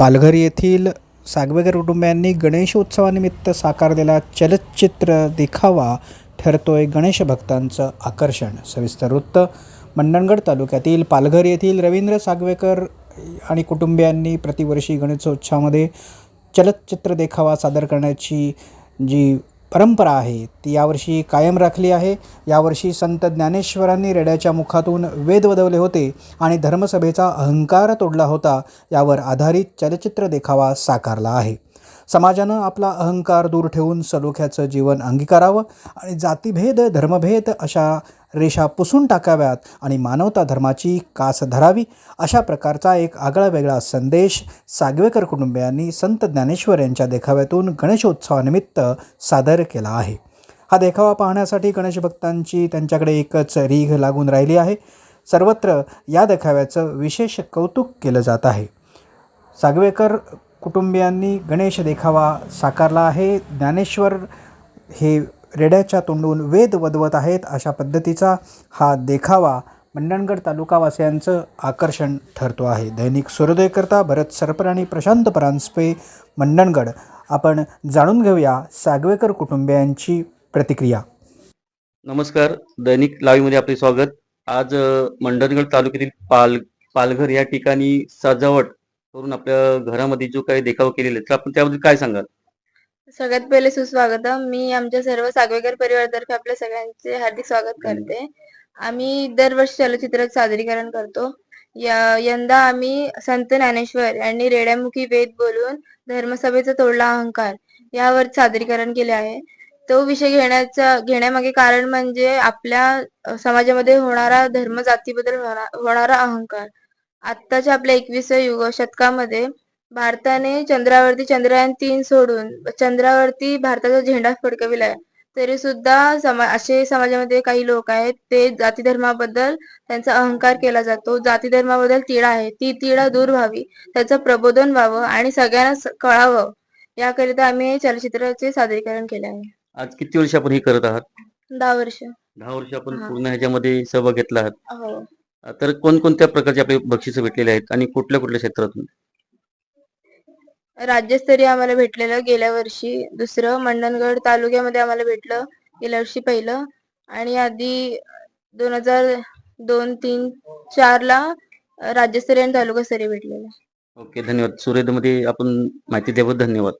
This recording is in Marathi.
पालघर येथील सागवेकर कुटुंबियांनी गणेशोत्सवानिमित्त साकारलेला चलच्चित्र देखावा ठरतोय गणेश भक्तांचं आकर्षण. सविस्तर वृत्त मंडणगड तालुक्यातील पालघर येथील रवींद्र सागवेकर आणि कुटुंबियांनी प्रतिवर्षी गणेशोत्सवामध्ये चलच्चित्र देखावा सादर करण्याची जी परंपरा आहे. ती यावर्षी कायम राखली आहे. यावर्षी संत ज्ञानेश्वरांनी रेड्याच्या मुखातून वेद वदवले होते आणि धर्मसभेचा अहंकार तोडला होता यावर आधारित चलचित्र देखावा साकारला आहे. समाजानं आपला अहंकार दूर ठेवून सलोख्याचं जीवन अंगीकारावं आणि जातीभेद धर्मभेद अशा रेषा पुसून टाकाव्यात आणि मानवता धर्माची कास धरावी अशा प्रकारचा एक आगळा वेगळा संदेश सागवेकर कुटुंबियांनी संत ज्ञानेश्वर यांच्या देखाव्यातून गणेशोत्सवानिमित्त सादर केला आहे. हा देखावा पाहण्यासाठी गणेश भक्तांची त्यांच्याकडे एकच रीघ लागून राहिली आहे. सर्वत्र या देखाव्याचं विशेष कौतुक केलं जात आहे. सागवेकर कुटुंबियांनी गणेश देखावा साकारला आहे. ज्ञानेश्वर हे रेड्याच्या तोंडून वेद वदवत आहेत अशा पद्धतीचा हा देखावा मंडणगड तालुकावासियांचं आकर्षण ठरतो आहे. दैनिक सूर्योदयकर्ता भरत सरपर आणि प्रशांत परांजपे मंडणगड. आपण जाणून घेऊया सागवेकर कुटुंबियांची प्रतिक्रिया. नमस्कार. दैनिक लाईव्हमध्ये आपले स्वागत. आज मंडणगड तालुक्यातील पाल पालघर या ठिकाणी सजावट करून आपल्या घरामध्ये जो काही देखावा केलेला आहे तर आपण त्याबद्दल काय सांगाल? सगळ्यात पहिले सुस्वागतम. मी आमच्या सर्व सागवेकर परिवारातर्फे आपल्या सगळ्यांचे हार्दिक स्वागत करते. आम्ही दरवर्षी चलचित्रात सादरीकरण करतो. या यंदा आम्ही संत ज्ञानेश्वर यांनी रेड्यामुखी वेद बोलून धर्मसभेचा तोडला अहंकार यावर सादरीकरण केले आहे. तो विषय घेण्याचा घेण्यामागे कारण म्हणजे आपल्या समाजामध्ये होणारा धर्म जातीबद्दल होणा- होणारा अहंकार. आत्ताच्या आपल्या एकविसाव्या युग शतकामध्ये भारताने चंद्रावरती चंद्रयान तीन सोडून चंद्रावरती भारताचा झेंडा फडकविलाय तरी सुद्धा समा असे समाजामध्ये काही लोक आहेत ते जाती धर्माबद्दल त्यांचा अहंकार केला जातो. जाती धर्माबद्दल तिढा आहे. ती तिढा दूर व्हावी. त्याचं प्रबोधन व्हावं आणि सगळ्यांना कळावं. याकरिता आम्ही चलचित्राचे सादरीकरण केले आहे. आज किती वर्ष आपण हे करत आहात? दहा वर्ष. दहा वर्ष आपण हा. पूर्ण ह्याच्यामध्ये सहभाग घेतला आहात. हो. तर कोणकोणत्या प्रकारचे आपले बक्षिसं भेटलेले आहेत आणि कुठल्या कुठल्या क्षेत्रातून? राज्यस्तरीय आम्हाला भेटलेलं गेल्या वर्षी. दुसरं मंडणगड तालुक्यामध्ये आम्हाला भेटलं गेल्या वर्षी पहिलं. आणि आधी दोन हजार दोन तीन चार ला राज्यस्तरीय आणि तालुकास्तरीय भेटलेलं. ओके धन्यवाद. सूर्योदयमध्ये आपण माहिती देऊ धन्यवाद.